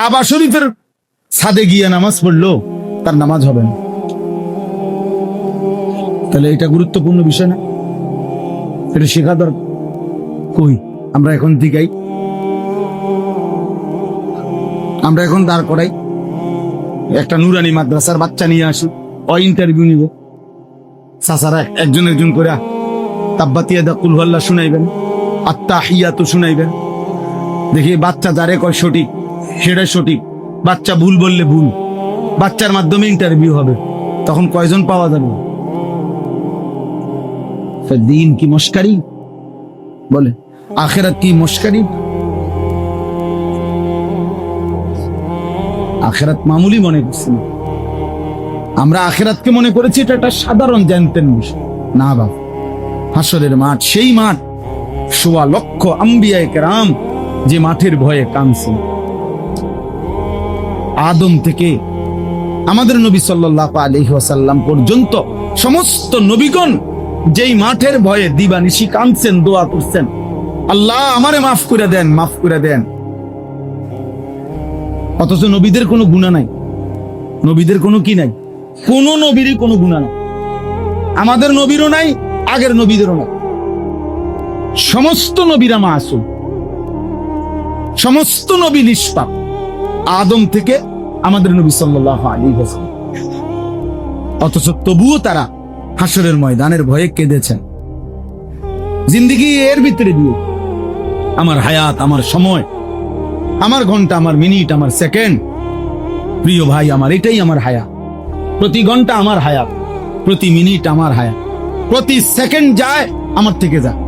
কাবা শরীফের ছাদে গিয়ে নামাজ পড়ল, তার নামাজ হবে না। তাহলে এটা গুরুত্বপূর্ণ বিষয় না? এটা শেখা দরকার। কই? আমরা এখন দিকাই আমরা এখন দাঁড় করাই। একটা নুরানি মাদ্রাসার বাচ্চা নিয়ে আসি। ও ইন্টারভিউ নিব। সাসারা একজন একজন করে তাব্বাতিয়া দা কুলহল্লা শুনাইবেন। আত্মা হিয়া তো শুনাইবেন। দেখি বাচ্চা যারে কয় সঠিক। সেটাই সঠিক। বাচ্চা ভুল বললে ভুল। বাচ্চার মাধ্যমে ইন্টারভিউ হবে। তখন কয়জন পাওয়া যাবে? দিন কি মস্কারি? বলে, আখেরাত কি মস্কারি? আখেরাত মামুলি মনে করছি। আমরা আখেরাতকে মনে করেছি, এটা একটা সাধারণ জানতেন না বাবা, হাসরের মাঠ, সেই মাঠ, সোয়া লক্ষ আম্বিয়ায় কেরাম, যে মাঠের ভয়ে কাঁদছেন আদম থেকে আমাদের নবী সাল্লাহ আলহি ওয়াসাল্লাম পর্যন্ত সমস্ত নবীগণ যেই মাঠের ভয়ে দিবানিশি কাঁদছেন, দোয়া করছেন, আল্লাহ আমারে মাফ করে দেন, মাফ করে দেন। অথচ নবীদের কোনো গুণা নাই। নবীদের কোনো কি নাই? কোন নবীরই কোনো গুণা নাই। আমাদের নবীরও নাই, আগের নবীদেরও নাই। সমস্ত নবীরা মাসুম। সমস্ত নবী নিষ্পাপ। আদম থেকে আমাদের নবী সাল্লাহ আলী ওয়াসাল্লাম। অথচ তবুও তারা হাসরের ময়দানের ভয়ে কেঁদেছেন। জিন্দিগি এর ভিতরে দিয়ে। আমার হায়াত, আমার সময়, আমার ঘণ্টা, আমার মিনিট, আমার সেকেন্ড। প্রিয় ভাই, আমার এটাই আমার হায়াত। প্রতি ঘণ্টা আমার হায়াত, প্রতি মিনিট আমার হায়াত, প্রতি সেকেন্ড যায়, আমার থেকে যায়।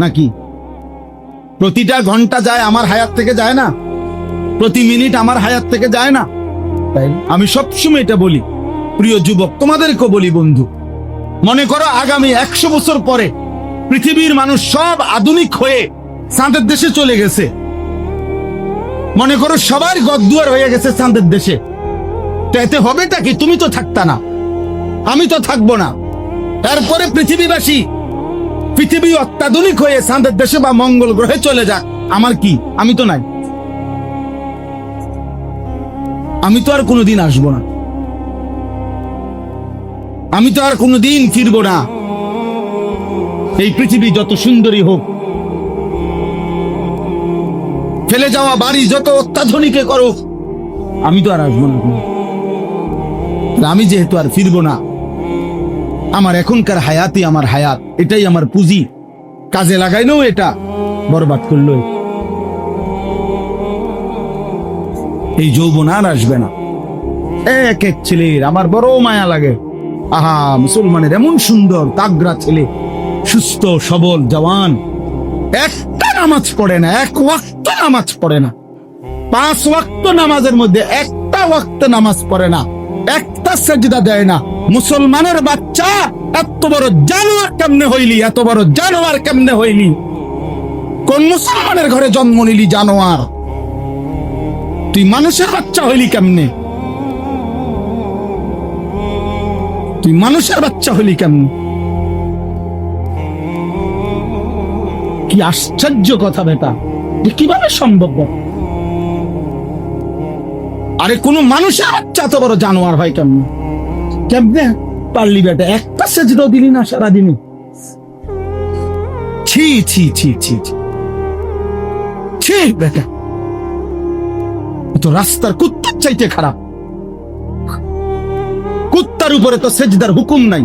নাকি? প্রতিটা ঘণ্টা যায়, আমার হায়াত থেকে যায় না? প্রতি মিনিট আমার হায়াত থেকে যায় না। তাই? আমি সবসময় এটা বলি। প্রিয় যুবক তোমাদেরকে বলি বন্ধু মনে করো আগামী একশো বছর পরে পৃথিবীর মানুষ সব আধুনিক হয়ে চাঁদের দেশে চলে গেছে। মনে করো সবার গদ্দুয়ার হয়ে গেছে চাঁদের দেশে। তো এতে হবেটা কি? তুমি তো থাকতা না। আমি তো থাকব না। তারপরে পৃথিবীবাসী পৃথিবী অত্যাধুনিক হয়ে চাঁদের দেশে বা মঙ্গল গ্রহে চলে যাক। আমার কি? আমি তো নাই। আমি তো আর কোনোদিন আসব না। আমি তো আর কোনোদিন ফিরবো না। এই পৃথিবী যত সুন্দরী হোক, ফেলে যাওয়া বাড়ি যত অত্যাধুনিকে করো আমি তো আর আসব না আমি যেহেতু আর ফিরবো না, আমার এখনকার হায়াতই আমার হায়াত, এটাই আমার পুঁজি। কাজে লাগাইলেও এটা বরবাদ করল এই যৌবন আর আসবে না। এক এক ছেলের আমার বড় মায়া লাগে। আহা, মুসলমানের এমন সুন্দর তাগরা ছেলে, সুস্থ, সবল, জওয়ান। একটা নামাজ পড়ে না, এক ওয়াক্ত নামাজ পড়ে না। পাঁচ ওয়াক্ত নামাজের মধ্যে একটা ওয়াক্ত নামাজ পড়ে না। একটা সেজদা দেয় না। মুসলমানের বাচ্চা, এত বড় জানোয়ার কেমনে হইলি? এত বড় জানোয়ার কেমনে হইলি? কোন মুসলমানের ঘরে জন্ম নিলি, জানোয়ার? তুই মানুষের বাচ্চা হইলি কেমনে? তুই মানুষের বাচ্চা হইলি কেমনে? কি আশ্চর্য কথা বেটা এ কীভাবে সম্ভব আরে কোন মানুষের বাচ্চা তো বড় জানোয়ার হয় কেমনে? কেমনে? পারলি বেটা, একটা সেজদাও দিলি না সারাদিনে। ছি ছি ছি ছি। ছি। বেটা। তো রাস্তার কুত্তার চাইতে খারাপ। কুত্তার উপরে তো সেজদার হুকুম নাই।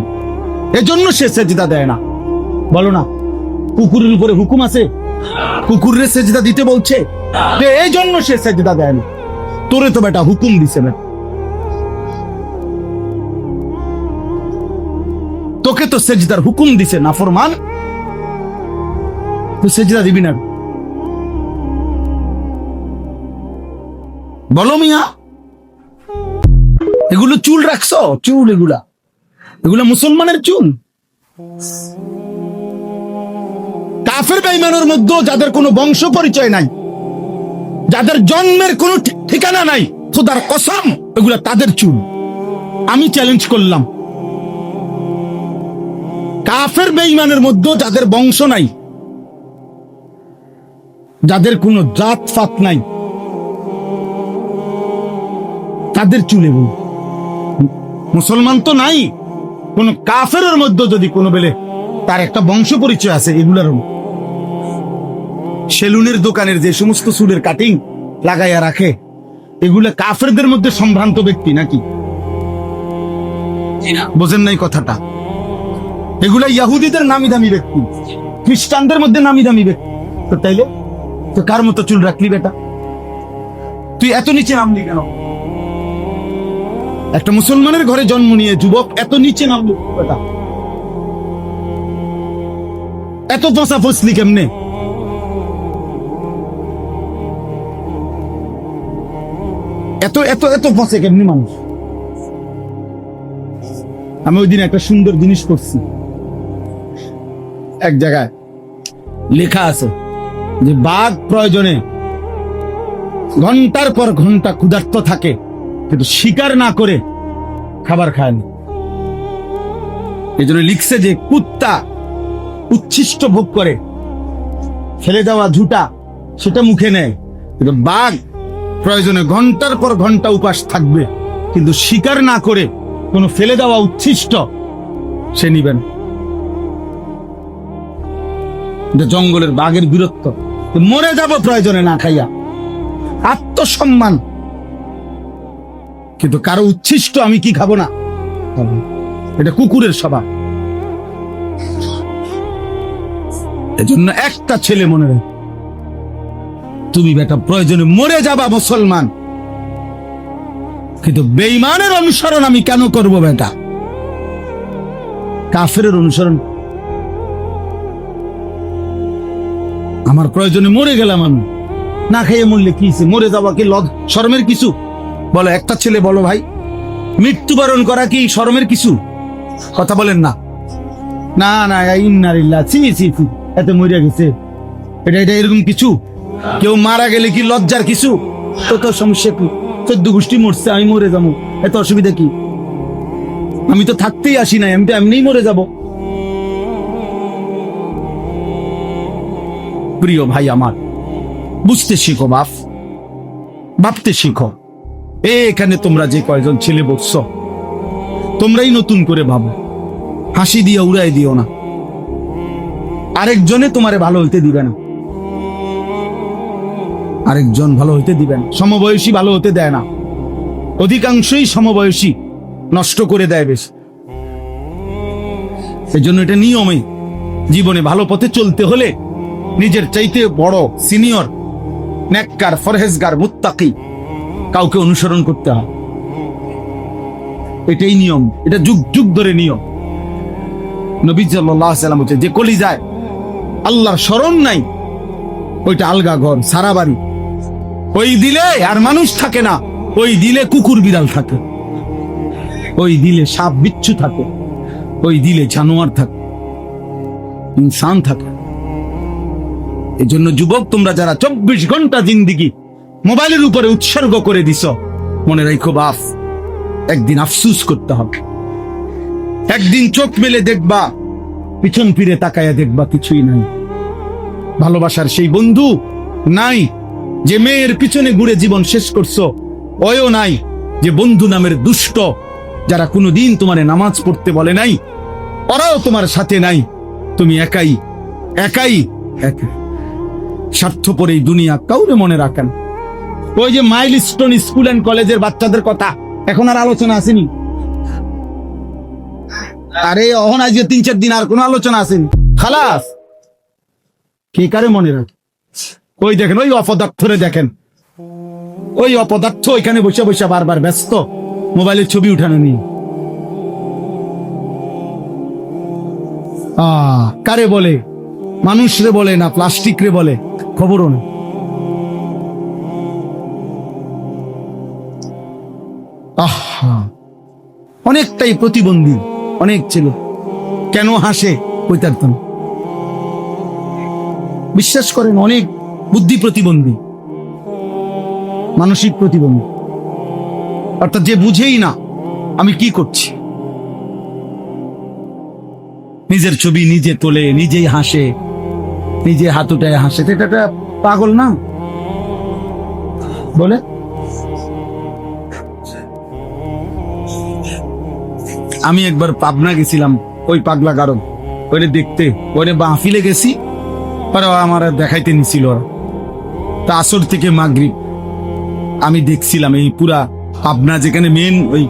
এজন্য সে সেজদা দেয় না। বলো না, কুকুরের উপরে হুকুম আছে? কুকুরের সেজদা দিতে বলছে? এই জন্য সে সেজদা দেয় না। তোরে তো বেটা হুকুম দিছে না। তোকে তো সেজদার হুকুম দিছে না ফরমান তুই সেজদা দিবি না। বলো মিয়া। এগুলো চুল রাখছো? চুল এগুলা। এগুলা মুসলমানের চুল? কাফের বেইমানের মধ্যেও যাদের কোনো বংশ পরিচয় নাই, যাদের জন্মের কোনো ঠিকানা নাই, খোদার কসম, এগুলা তাদের চুল। আমি চ্যালেঞ্জ করলাম। কাফের বেইমানের মধ্যেও যাদের বংশ নাই, যাদের কোনো জাত ফাত নাই তাদের চুলে বল মুসলমান তো নাই। কোন কাফের মধ্যে যদি কোনো বেলে তার একটা বংশ পরিচয় আছে এগুলার সেলুনের দোকানের যে সমস্ত চুলের কাটিং লাগাইয়া রাখে এগুলা কাফেরদের মধ্যে সম্ভ্রান্ত ব্যক্তি নাকি? বোঝেন নাই কথাটা। এগুলা ইয়াহুদিদের নামি দামি ব্যক্তি। খ্রিস্টানদের মধ্যে নামি দামি ব্যক্তি। তো তাইলে তো কার মতো চুল রাখলি বেটা? তুই এত নিচে নামলি কেন? একটা মুসলমানের ঘরে জন্ম নিয়ে যুবক এত নিচে নামলো এত পচা ফসলি কেমনে? এত এত এত ফসে কেমনি মানুষ? আমি ওই দিন একটা সুন্দর জিনিস করছি। এক জায়গায় লেখা আছে যে বাঘ প্রয়োজনে ঘণ্টার পর ঘণ্টা ক্ষুধার্ত থাকে। কিন্তু শিকার না করে খাবার খায় না এই জন্য লিখছে যে কুত্তা উচ্ছিষ্ট ভোগ করে, ফেলে দেওয়া ঝুটা সেটা মুখে নেয়। কিন্তু বাঘ প্রয়োজনে ঘণ্টার পর ঘণ্টা উপাস থাকবে, কিন্তু শিকার না করে কোনো ফেলে দেওয়া উচ্ছিষ্ট সে নিবেন জঙ্গলের বাঘের বীরত্ব। মরে যাব প্রয়োজনে না খাইয়া। আত্মসম্মান কিন্তু কারও উচ্ছিষ্ট আমি কি খাব না? এটা কুকুরের স্বভাব। এজন্য একটা ছেলে মনে রাখ। তুমি বেটা প্রয়োজনে মরে যাবা মুসলমান। কিন্তু বেইমানের অনুসরণ আমি কেন করব বেটা? কাফের অনুসরণ। আমার প্রয়োজনে মরে গেলাম আমি। না খেয়ে মরলে কি মরে যাওয়া কি লজ শরমের কিছু? বলো, একটা ছেলে বলো ভাই। মৃত্যুবরণ করা কি শরমের কিছু? কথা বলেন না। না না ইন্নারিল্লা ছি ছি এত মরিয়া গেছে। এটা এটা এরকম কিছু? কেউ মারা গেলে কি লজ্জার কিছু? তো তো সমস্যা কি? চোদ্দ গোষ্ঠী মরছে, আমি মরে যাব। এত অসুবিধা কি? আমি তো থাকতেই আসি নাই, আমি তো এমনিই মরে যাব। প্রিয় ভাই আমার, বুঝতে শিখো বাপ। ভাবতে শিখো। এখানে তোমরা যে কয়জন ছেলে বসছ, তোমরাই নতুন করে ভাবো। হাসি দিয়ে, উড়াই দিও না। আরেকজনে তোমারে ভালো হইতে দিবে না। আরেকজন ভালো হইতে দিবে না। সমবয়সী ভালো হতে দেয় না। অধিকাংশই সমবয়সী নষ্ট করে দেয় বেশ। এই জন্য এটা নিয়মে জীবনে ভালো পথে চলতে হলে নিজের চাইতে বড়, সিনিয়র নেককার ফরহেজগার, মুত্তাকি কাউকে অনুসরণ করতে হয়। এটাই নিয়ম। এটা যুগ যুগ ধরে নিয়ম। নবী সাল্লাম বলছে, যে কলি যায়, আল্লাহর স্মরণ নাই, ওইটা আলগা ঘর, সারা বাড়ি। ওই দিলে আর মানুষ থাকে না, ওই দিলে কুকুর বিড়াল থাকে। ওই দিলে সাপ বিচ্ছু থাকে, ওই দিলে জানোয়ার থাকে, ইনসান থাকে। এই জন্য যুবক, তোমরা যারা চব্বিশ ঘণ্টা জিন্দিগি মোবাইলের উপরে উৎসর্গ করে দিছ। মনে রাখো বাফ একদিন আফসুস করতে হবে। একদিন চোখ মেলে দেখবা, পিছন ফিরে তাকায়া দেখবা কিছুই নাই। ভালোবাসার সেই বন্ধু নাই, যে মেয়ের পিছনে ঘুরে জীবন শেষ করছ। অয়ও নাই, যে বন্ধু নামের দুষ্ট, যারা কোনোদিন তোমারে নামাজ পড়তে বলে নাই। ওরাও তোমার সাথে নাই। তুমি একাই একাই একা স্বার্থপর এই দুনিয়া কাউরে মনে রাখেন ওই যে মাইল স্টোন স্কুল অ্যান্ড কলেজের বাচ্চাদের কথা। এখন আর আলোচনা আসেনি। আরে অহন, আজকে তিন চার দিন আর কোনো আলোচনা আসেনি। খালাস! কে কারে মনে রাখে? ওই দেখেন, ওই অপদার্থরে দেখেন। ওই অপদার্থ ওইখানে বসে বসে বারবার ব্যস্ত। মোবাইলের ছবি উঠানো নিয়ে কারে বলে? মানুষ রে বলে না প্লাস্টিক রে বলে। খবরও না অনেকটাই প্রতিবন্ধী, অনেক ছিল। কেন হাসে? কইতারতাম বিশ্বাস করেন, অনেক বুদ্ধি প্রতিবন্ধী, মানসিক প্রতিবন্ধী। অর্থাৎ যে বুঝেই না আমি কি করছি। নিজের ছবি নিজে তোলে, নিজেই হাসে, নিজে হাত উঠায় হাসে এটা পাগল না? বলে আমি একবার পাবনা গেছিলাম, ওই পাগলা কারণ ওইটা দেখতে ওইটা বাঁফিলে গেছি, পরে আমার দেখাইতে নিছিল তা আসর থেকে মাগরিব, আমি দেখছিলাম এই পুরা পাবনা যেখানে মেন ওই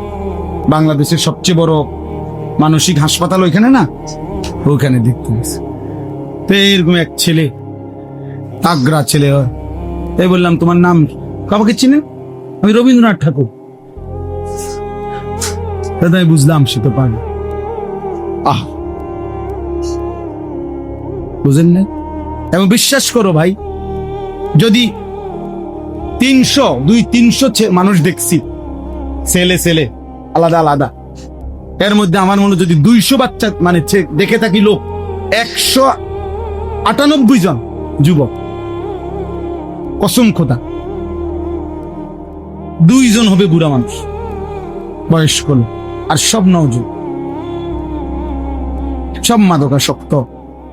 বাংলাদেশের সবচেয়ে বড় মানসিক হাসপাতাল ওইখানে না, ওইখানে দেখতে গেছি। তো এরকম এক ছেলে তাগরা ছেলে তাই বললাম, তোমার নাম কাউকে চিনেন আমি রবীন্দ্রনাথ ঠাকুর। আমি বুঝলাম সে তো পাগল। আহ। বুঝেন না এবং বিশ্বাস করো ভাই, যদি তিনশো, দুই তিনশো মানুষ দেখছি, ছেলে ছেলে, আলাদা আলাদা, এর মধ্যে আমার মনে যদি দুইশো বাচ্চা মানে দেখে থাকি লোক, একশো আটানব্বই জন যুবক, কসম খোদা, দুইজন হবে বুড়া মানুষ, বয়স্ক লোক। আর সব নওজুন সব মাদকাসক্ত,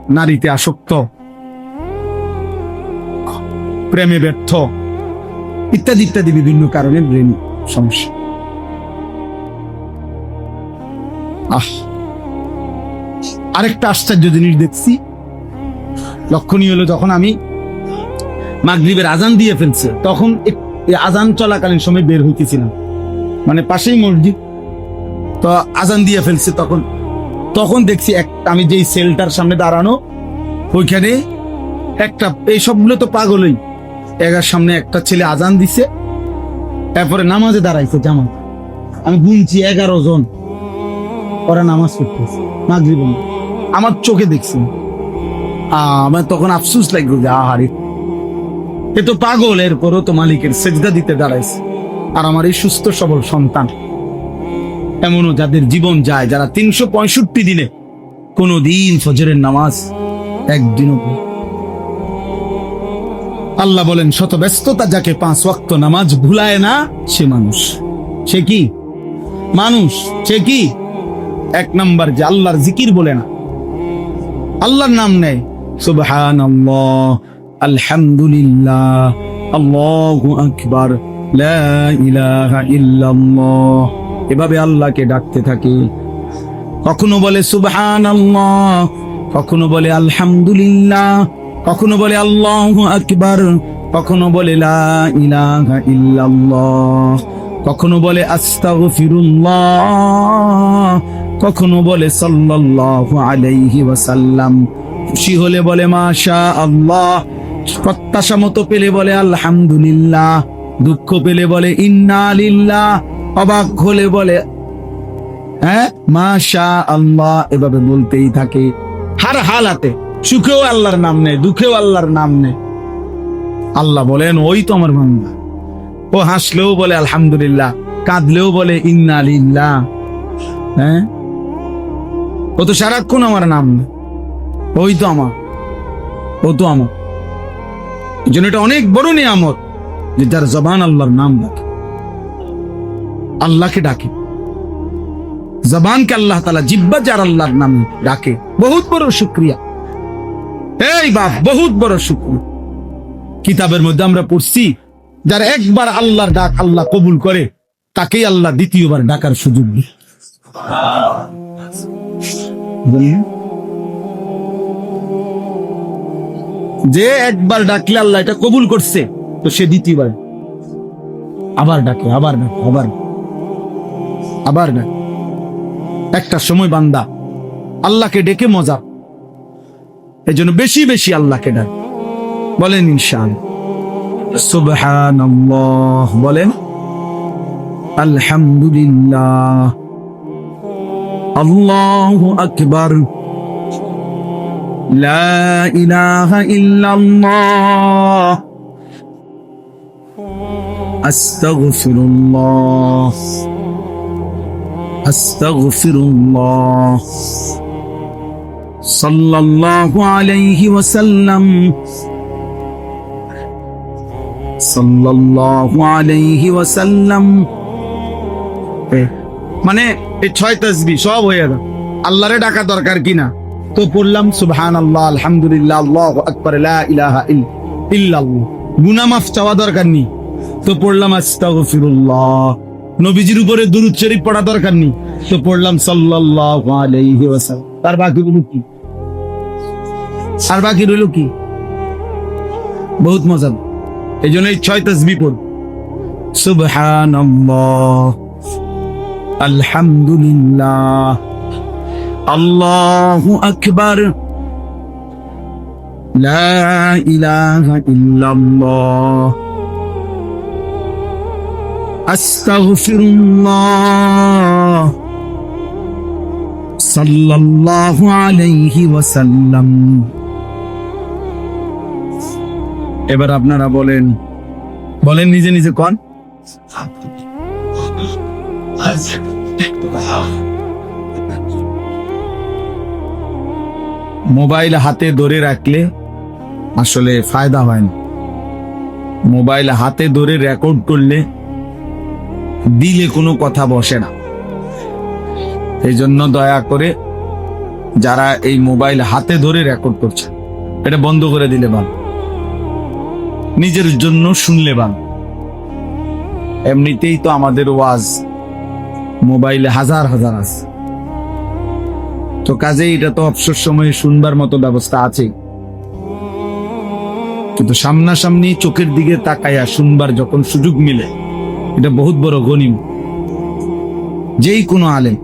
নারীতে আসক্ত, প্রেমে ব্যর্থ, ইত্যাদি ইত্যাদি বিভিন্ন কারণে ব্রেন সমস্যা। আহ! আরেকটা আশ্চর্য জিনিস দেখছি। লক্ষণীয় হলো যখন আমি মাগরিবের আজান দিয়ে ফেলছে, তখন আজান চলাকালীন সময় বের হইতেছিলাম। মানে পাশেই মসজিদ তো আজান দিয়ে ফেলছে তখন। তখন দেখছি এক আমি যেই সেলটার সামনে দাঁড়ানো, ওইখানে একটা এই সবগুলো তো পাগলই। এগার সামনে একটা ছেলে আজান দিছে তারপরে নামাজে দাঁড়াইছে জামাত। আমি গুনছি এগারো জন। ওরা নামাজ পড়তেছে, মাগরিব আমার চোখে দেখছি আমার তখন আফসুস লাগল যে, আহারে। এ তো পাগল, এরপরও তো মালিকের সেজদা দিতে দাঁড়াইছে। আর আমার এই সুস্থ সবল সন্তান। এমনও যাদের জীবন যায়, যারা তিনশো পঁয়ষট্টি দিনে কোনো দিন ফজরের নামাজ একদিনও আল্লাহ বলেন শত ব্যস্ততা যাকে পাঁচ ওয়াক্ত নামাজ ভুলায় না, সে মানুষ। সে কি? মানুষ? সে কি? এক নাম্বার যে আল্লাহর জিকির বলে না। আল্লাহর নাম নেয় সুবহান আলহামদুলিল্লাহ, আল্লাহু আকবার, লা ইলাহা ইল্লাল্লাহ। এভাবে আল্লাহকে ডাকতে থাকে। কখনো বলে সুবহান কখনো বলে আলহামদুলিল্লাহ, কখনো বলে আল্লাহু আকবার, কখনো বলে লা ইল্লাল্লাহ, কখনো বলে কখনো বলে ওয়াসাল্লাম। খুশি হলে বলে মাশা আল্লাহ প্রত্যাশা মতো পেলে বলে আলহামদুলিল্লাহ, দুঃখ পেলে বলে ইন্না লিল্লাহ অবাক হলে বলে হ্যাঁ মাশা আল্লাহ এভাবে বলতেই থাকে। হার হালাতে, সুখেও আল্লাহর নাম নেই দুঃখেও আল্লাহর নাম নেই আল্লাহ বলেন, ওই তো আমার বান্দা। ও হাসলেও বলে, আলহামদুলিল্লাহ। কাঁদলেও বলে, ইন্না লিল্লাহ। হ্যাঁ? ও তো সারাক্ষণ আমার নাম নেই ওই তো আমার। ও তো আমার। এই জন্য এটা অনেক বড় নিয়ামত যে যার জবান আল্লাহর নাম ডাকে আল্লাহকে ডাকে। জবানকে আল্লাহ তালা জিব্বা যার আল্লাহর নাম ডাকে। বহুত বড় শুক্রিয়া। এই বাপ বহুত বড় শুক্রিয়া। কিতাবের মধ্যে আমরা পড়ছি যার একবার আল্লাহর ডাক আল্লাহ কবুল করে তাকেই আল্লাহ দ্বিতীয়বার ডাকার সুযোগ দেয়। যে একবার ডাকলে আল্লাহ এটা কবুল করছে তো সে দ্বিতীয়বার। আবার ডাকে আবার ডাকে আবার ডাকে, আবার ডাকে একটা সময় বান্দা, আল্লাহকে ডেকে মজা। এই জন্য বেশি বেশি আল্লাহকে ডাক। বলেন ইনশান বলেন, আলহামদুলিল্লাহ। আল্লাহু আকবার। লা ইলাহা ইল্লাল্লাহ। আস্তাগফিরুল্লাহ। মানে এই ছয় তাসবি সব হয়ে গেল। আল্লাহরে ডাকা দরকার কিনা তো পড়লাম সুবহান আল্লাহ আলহামদুলিল্লাহ, আল্লাহ আকবার চাওয়া দরকার নেই। তো পড়লাম, আস্তাগফিরুল্লাহ। নবীজির উপরে দুরুদ শরীফ পড়া দরকার নেই। তো পড়লাম সাল্লাল্লাহু আলাইহি ওয়াসাল্লাম। তার বাকি রইল কি? আর বাকি রইল কি? বহুত মজা এই ছয় তসবি পড়। সুবহানাল্লাহ। আলহামদুলিল্লাহ। আল্লাহু আকবার। লা ইলাহা ইল্লাল্লাহ। এবার আপনারা বলেন বলেন নিজে নিজে কন? মোবাইল হাতে ধরে রাখলে আসলে ফায়দা হয় না। মোবাইল হাতে ধরে রেকর্ড করলে দিলে কোনো কথা বসে না। এই জন্য দয়া করে যারা এই মোবাইল হাতে ধরে রেকর্ড করছে, এটা বন্ধ করে দিলে ভালো। নিজের জন্য শুনলে ভালো। এমনিতেই তো আমাদের ওয়াজ মোবাইলে হাজার হাজার আছে। তো কাজেই এটা তো অবসর সময়ে শুনবার মতো ব্যবস্থা আছে। কিন্তু সামনাসামনি চোখের দিকে তাকাইয়া শুনবার যখন সুযোগ মিলে এটা বহুত বড় গনিম যেই কোনো আলেম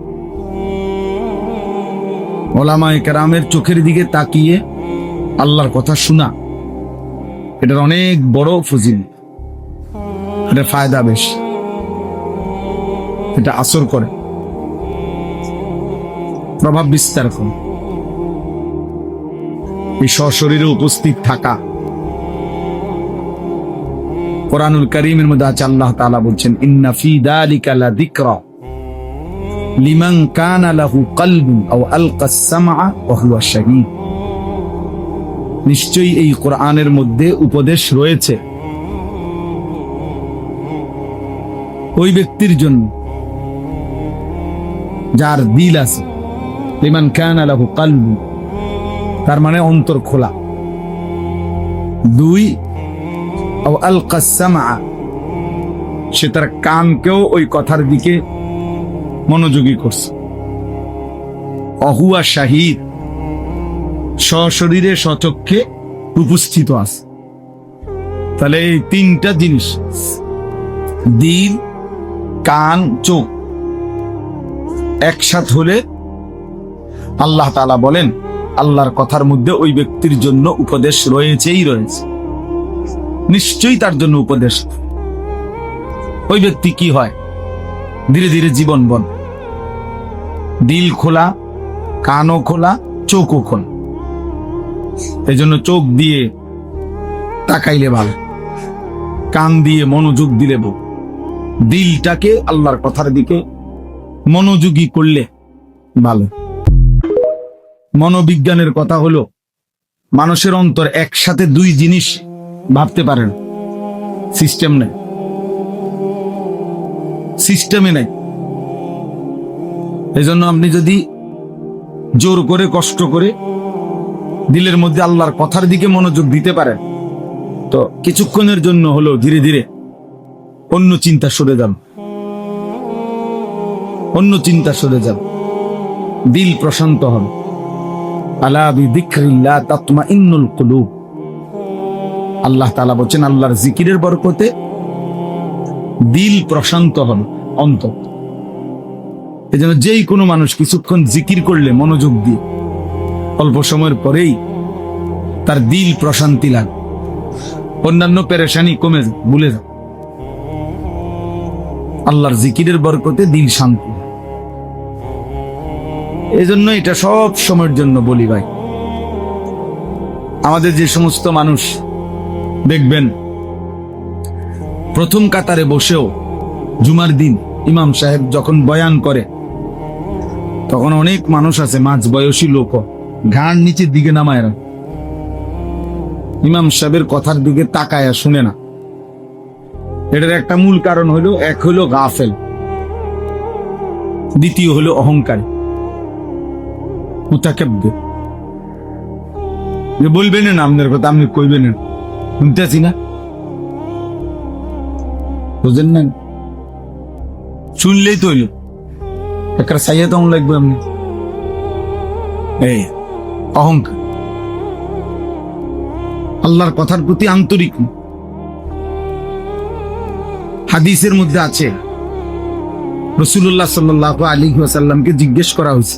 ওলামায়ে কেরামের চোখের দিকে তাকিয়ে আল্লাহর কথা শোনা, এটার অনেক বড় ফজিল। এটা ফায়দা বেশ। এটা আসর করে। প্রভাব বিস্তার করে। এই সশরীরে উপস্থিত থাকা কোরআনুল করিমের মধ্যে আছে, আল্লাহ তাআলা বলছেন, ইন্না ফি দালিকা লাযিকরা লিমান কানা লাহু কলবুন আও আলকা নিশ্চয়ই এই কোরআনের মধ্যে উপদেশ রয়েছে। ওই ব্যক্তির জন্য যার দিল আছে, লিমান কানা লাহু কলবুন, তার মানে অন্তর খোলা। দুই আও আলকা সে তার কানকেও ওই কথার দিকে মনোযোগী করছে। অহুয়া শাহিদ সশরীরে সচক্ষে উপস্থিত আছে। তাহলে এই তিনটা জিনিস, দিল, কান, চোখ, একসাথ হলে আল্লাহ তাআলা বলেন, আল্লাহর কথার মধ্যে ওই ব্যক্তির জন্য উপদেশ রয়েছেই রয়েছে। নিশ্চয়ই তার জন্য উপদেশ। ওই ব্যক্তি কি হয়? ধীরে ধীরে জীবন বন দিল খোলা, কানও খোলা, চোখও খোলা। এই জন্য চোখ দিয়ে তাকাইলে ভালো। কান দিয়ে মনোযোগ দিলে বউ। দিলটাকে আল্লাহর কথার দিকে মনোযোগী করলে ভালো। মনোবিজ্ঞানের কথা হলো, মানুষের অন্তর একসাথে দুই জিনিস ভাবতে পারেন। সিস্টেম নেই। সিস্টেমে নাই। এই জন্য আপনি যদি জোর করে, কষ্ট করে দিলের মধ্যে আল্লাহর কথার দিকে মনোযোগ দিতে পারেন, তো কিছুক্ষণের জন্য হলো ধীরে ধীরে অন্য চিন্তা সরে যান। অন্য চিন্তা সরে যান। দিল প্রশান্ত হন। আলা বিদিক্রিল্লাহ তাতমা ইন্নুল কুলুব। আল্লাহ তালা বলছেন, আল্লাহর জিকিরের বরকতে দিল প্রশান্ত হন অন্তর এই জন্য যেই কোনো মানুষ কিছুক্ষণ জিকির করলে মনোযোগ দিয়ে, অল্প সময়ের পরেই তার দিল প্রশান্তি লাগ, অন্যান্য পেরেশানি কমে যায়, ভুলে যায়। আল্লাহর জিকিরের বরকতে দিল শান্তি। এই জন্য এটা সব সময়ের জন্য বলি ভাই, আমাদের যে সমস্ত মানুষ দেখবেন, প্রথম কাতারে বসেও জুমার দিন ইমাম সাহেব যখন বয়ান করে, তখন অনেক মানুষ আছে, মাঝ বয়সী লোক, ঘাড় নিচের দিকে নামায় না। ইমাম সাহেবের কথার দিকে তাকায় শুনে না। এটার একটা মূল কারণ হলো, এক হলো গাফেল, দ্বিতীয় হলো অহংকার বলবেন না, আপনার কথা আপনি কইবেন না। শুনতেছি শুনলেই তো একটা আল্লাহর কথার প্রতি আন্তরিক। হাদিসের মধ্যে আছে। রসুল্লাহ সাল্লাহ আলী ওয়াসাল্লামকে জিজ্ঞেস করা হয়েছে,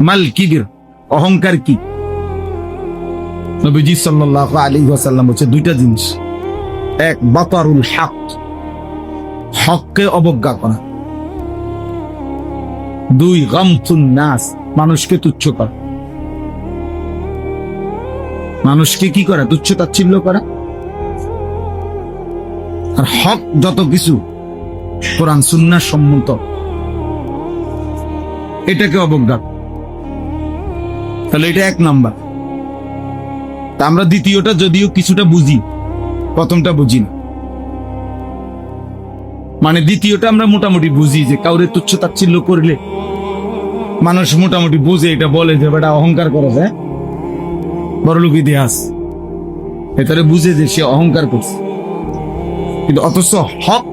মাল কিবির অহংকার কি? নবীজি সাল্লাহ আলী ওয়াসাল্লাম হচ্ছে দুইটা জিনিস। এক, বাতারুল হক। হককে অবজ্ঞা করা। দুই, গামতুন নাস। মানুষকে তুচ্ছ করা। মানুষকে কি করা? তুচ্ছ তাচ্ছিল্য করা। আর হক যত কিছু, কোরআন সুন্নাহ সম্মত। এটাকে অবজ্ঞা। তাহলে এটা এক নাম্বার। তা আমরা দ্বিতীয়টা যদিও কিছুটা বুঝি, প্রথমটা বুঝি না। মানে দ্বিতীয়টা আমরা মোটামুটি বুঝি যে কাউরে তুচ্ছ তাচ্ছিল্য করলে মানুষ মোটামুটি বুঝে, এটা বলে যে বেটা অহংকার করে হ্যাঁ বড়লোক ইতিহাস। এটারে বুঝে যে সে অহংকার করছে। কিন্তু অথচ হক,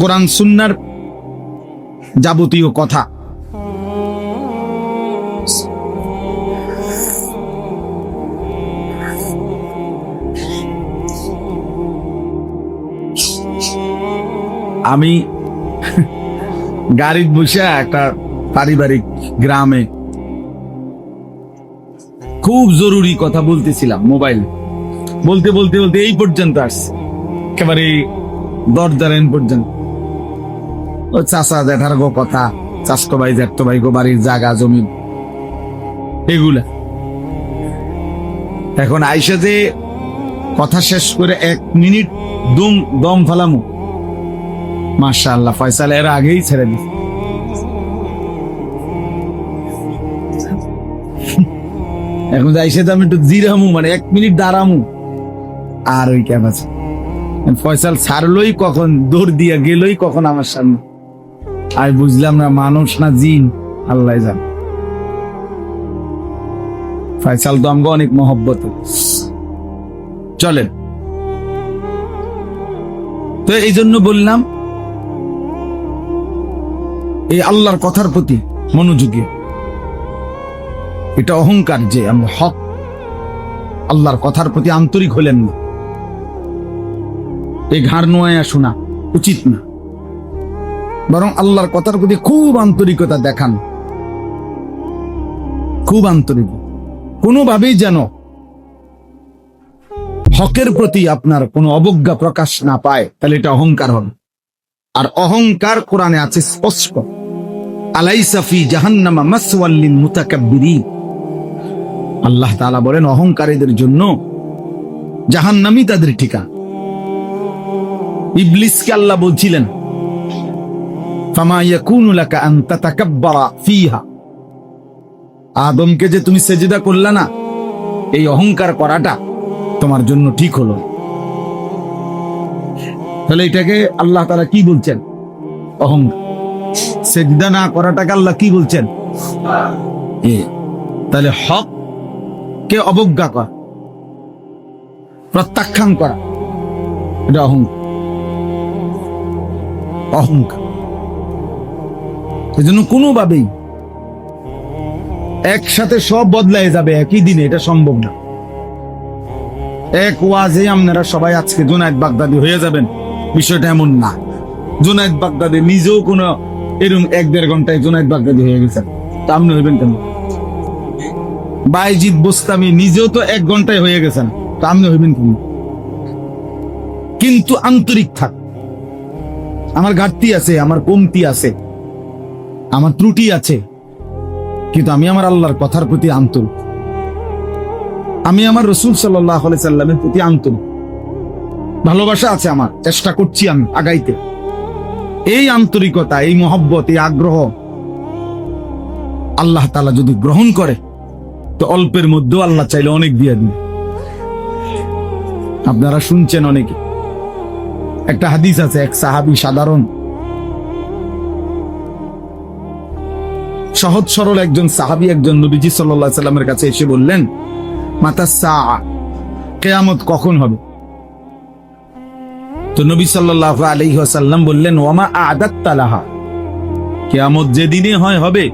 কোরআন, সুন্নার যাবতীয় কথা আমি গাড়ির বসে একটা পারিবারিক গ্রামে খুব জরুরি কথা বলতেছিলাম মোবাইল। বলতে বলতে বলতে এই পর্যন্ত আসছে। একেবারে দরজার এন পর্যন্ত। ও চাষা জ্যাঠার গো কথা চাষতো ভাই জ্যাঠতো ভাই, গো বাড়ির জায়গা, জমি। এগুলা। এখন আইসা যে কথা শেষ করে এক মিনিট দম দম ফালামু। মাশা আল্লাহ ফয়সাল এর আগেই ছেড়ে দিস এখন যাইসে তো আমি একটু জিরামু মানে এক মিনিট দাঁড়ামু। আর ওই কেন আছে? ফয়সাল ছাড়লই কখন, দৌড় দিয়া গেলই কখন আমার সামনে। আমি বুঝলাম না, মানুষ না জিন, আল্লাহ জান। ফয়সাল তো আমাকে অনেক মহব্বত চলেন। তো এই জন্য বললাম এই আল্লাহর কথার প্রতি মনোযোগী। এটা অহংকার যে আমরা হক, আল্লাহর কথার প্রতি আন্তরিক হলেন না। এই ঘাড় নোয়া শোনা উচিত না। বরং আল্লাহর কথার প্রতি খুব আন্তরিকতা দেখান। খুব আন্তরিক। কোনোভাবেই যেন হকের প্রতি আপনার কোনো অবজ্ঞা প্রকাশ না পায়, তাহলে এটা অহংকার হবে। আর অহংকার কোরআনে আছে স্পষ্ট। জাহান্নামা আল্লাহ বলেন, অহংকারীদের জন্য জাহান্নামই তাদের ঠিকানা ইবলিসকে আল্লাহ বলছিলেন ফিহা। আদমকে যে তুমি সেজদা করলা না, এই অহংকার করাটা তোমার জন্য ঠিক হলো তাহলে এটাকে আল্লাহ তাআলা কি বলছেন? অহংকার। সেজদা না করাটাকে আল্লাহ কি বলছেন? তাহলে হক কে অবজ্ঞা করা? প্রত্যাখ্যান করা। এটা অহংকার। অহংকার। এজন্য কোনোভাবেই একসাথে সব বদলাই যাবে একই দিনে এটা সম্ভব না। এক ওয়াজে আপনারা সবাই আজকে জুনায়দ বাগদাদি হয়ে যাবেন। বিষয়টা এমন না। জুনায়দ বাগদাদি নিজেও কোনো এরকম এক দেড় ঘন্টায় জুনায়দ বাগদাদি হয়ে গেছেন তা আপনি হইবেন কেন? বাইজিৎ বোস্তামি নিজেও তো এক ঘন্টায় হয়ে গেছেন তা আপনি হইবেন কেন? কিন্তু আন্তরিক থাক। আমার ঘাটতি আছে, আমার কমতি আছে, আমার ত্রুটি আছে, কিন্তু আমি আমার আল্লাহর কথার প্রতি আন্তরিক। আমি আমার রসুল সাল্লাহ সাল্লামের প্রতি আন্তরিক। ভালোবাসা আছে আমার, চেষ্টা করছি আমি আগাইতে। এই আন্তরিকতা, এই মহব্বত, এই আগ্রহ আল্লাহ তালা যদি গ্রহণ করে, তো অল্পের মধ্যেও আল্লাহ চাইলে অনেক দিয়ে দিন আপনারা শুনছেন অনেকে। একটা হাদিস আছে, এক সাহাবি সাধারণ, সহজ সরল একজন সাহাবি, একজন নবীজি সাল্লাহ সাল্লামের কাছে এসে বললেন মাতা সা কেয়ামত কখন হবে? তো নবী সাল্লাহ আলহি আসাল্লাম বললেন ওমা আদাত তালাহা কেয়ামত যেদিনে হয়, হবে।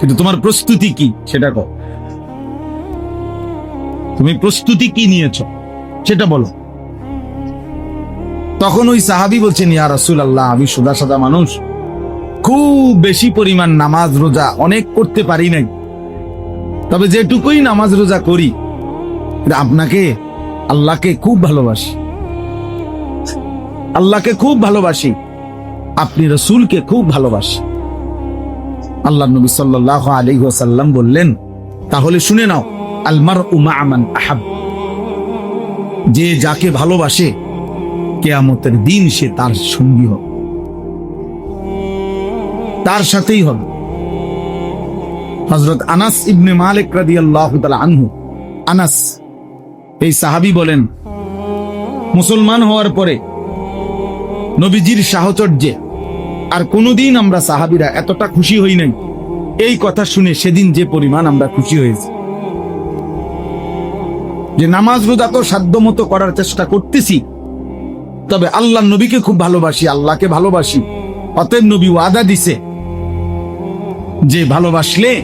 কিন্তু তোমার প্রস্তুতি কি? সেটা কো তুমি প্রস্তুতি কি নিয়েছ? সেটা বলো। তখন ওই সাহাবি বলছেন, ইয়া রাসুল আল্লাহ আমি সোজা সাদা মানুষ। খুব বেশি পরিমাণ নামাজ রোজা অনেক করতে পারি নাই। তবে যেটুকুই নামাজ রোজা করি আপনাকে, আল্লাহকে খুব ভালোবাসি। আল্লাহকে খুব ভালোবাসি। আপনি রসুলকে খুব ভালোবাসি। আল্লাহ নবী সাল্লাহ আলী ওসাল্লাম বললেন, তাহলে শুনে নাও আলমার উমা আমান আহাব। যে যাকে ভালোবাসে, কেয়ামতের দিন সে তার সঙ্গী হবে। তার সাথেই হবে। হজরত আনাস ইবনে মালিক রাদি আল্লাহ আনহু, আনাস, এই সাহাবি বলেন, মুসলমান হওয়ার পরে নবীজির সাহচর্যে। আর কোনোদিন আমরা সাহাবিরা এতটা খুশি হই নাই। এই কথা শুনে সেদিন যে পরিমাণ আমরা খুশি হয়েছি। যে নামাজ রোজা তো সাধ্য মতো করার চেষ্টা করতেছি। তবে আল্লাহ নবীকে খুব ভালোবাসি, আল্লাহকে ভালোবাসি। অতএব নবী ওয়াদা দিছে যে ভালোবাসলে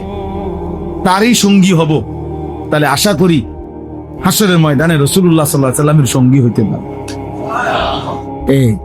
তারই সঙ্গী হব। তাহলে আশা করি হাসরের ময়দানে রসুল্লাহ সাল্লাহ সাল্লামের সঙ্গী হইতে পারে এই